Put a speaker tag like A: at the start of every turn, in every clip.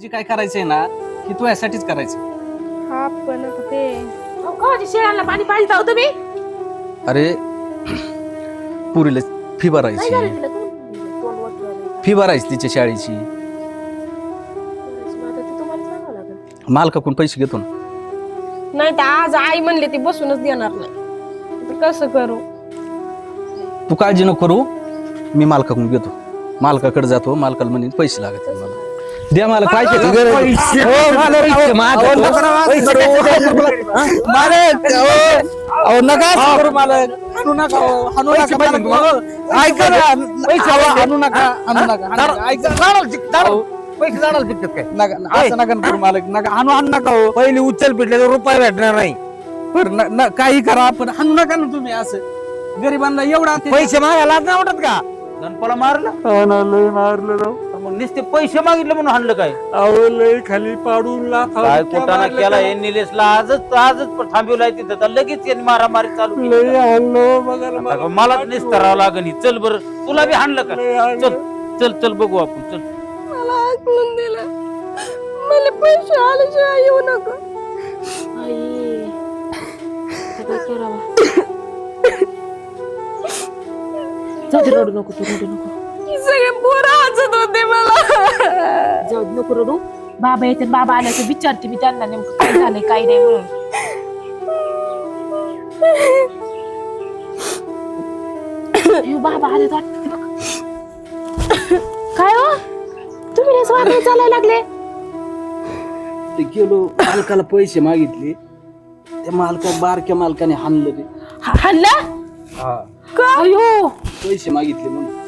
A: जे काय करायचंय ना हे तू यासाठीच करायचं.
B: हा पण आता ते
C: कवाची शेळ्यांना पाणी पाहिजे होतं तुम्ही?
A: अरे पुरीला फी भरायची.
C: झालं तिला तोंड तोंड वाटलं
A: फी भरायची तिच्या शाळेची.
C: आता ते तुम्हाला सांगावं लागेल.
A: मालकाकडून पैसे घेतो ना.
B: नाही तर आज आई म्हणले ती बसूनच देणार नाही. आता कसं करू?
A: तू काळजी नको करू. मी मालकाकडून घेतो. मालकाकडे जातो मालकाला म्हणे पैसे लागत मला. द्या मला
D: हो, पैसे. पैसे
A: नका असं करू मालक हाणू नका हो, हाणू नका मालक. हो, ऐका ना अहो, हाणू नका हाणू नका हाणू नका. ऐका अहो,
D: पैसे जाणार पिकतात काय?
A: नका असं नका ना करू मालक नका. हाणू हाणू नका हो.
D: पहिली उचल पिटले तर रुपये भेटणार नाही.
A: बरं न- न- काही करा पण हाणू नका ना तुम्ही असं. गरिबांना एवढा
D: पैसे मागायला नाही वाटत का? गणपाला मारलं?
E: मारलं
D: मग नुसते पैसे मागितले म्हणून हाणलं काय?
E: अहो लय खाली पाडून लाथ
D: काय कुटाणा केला हे निलेशला आजच आजच पण थांबवलाय तिथं. तर लगेच यांनी मारामारी चालू केली.
E: लय आणलो बघायला
D: आता का मलाच निस्तरावं लागेल चल बर. तुला बी हाणलं का?
E: आणलं.
D: चल चल चल बघू आपण. चल.
B: मला आकलून दिलं. मला पैसे आल्याशिवाय येऊ नका.
C: जाऊ दे रडू नको तू रडू नको.
B: ही सगळे पोरं हसत होते मला.
C: जाऊ दे, नको रडू. बाबा येते बाबा आले तर विचारते मी त्यांना नेमकं काय झालंय काय नाही म्हणून. अयो, बाबा आले तर वाटतं ते बघ. काय हो? तुम्ही चालायला लागले?
A: ते गेलो मालकाला पैसे मागितले. त्या मालका बारक्या मालकाने हाणलं ते.
C: हा-
A: हा.
C: अयो.
A: पैसे मागितले म्हणून.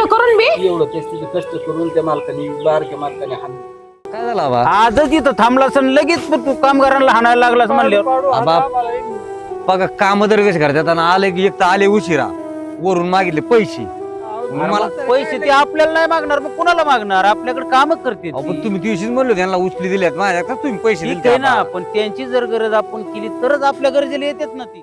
C: कष्ट करून मी
A: एवढं त्याचे कष्ट करून त्या मालकाने बारक्या मालकाने हाणलं.
D: काय झालं आबा? आजच इथं थांबलास आणि लगेच पण तू कामगारांना हाणायला लागलास म्हणल्यावर
E: आबा
F: बघा काम तर कसे करतात आणि आले की एक तर आले उशिरा. वरून मागितले पैसे. मग मला
D: पैसे ते आपल्याला नाही मागणार मग कुणाला मागणार? आपल्याकडे काम करते
F: अहो, पण तुम्ही दिवशीच म्हणलो त्यांना उचली दिल्यात माझ्या. तुम्ही पैसे दिले
D: ना पण त्यांची जर गरज आपण केली तरच आपल्या गरजेला येतेच ना ती.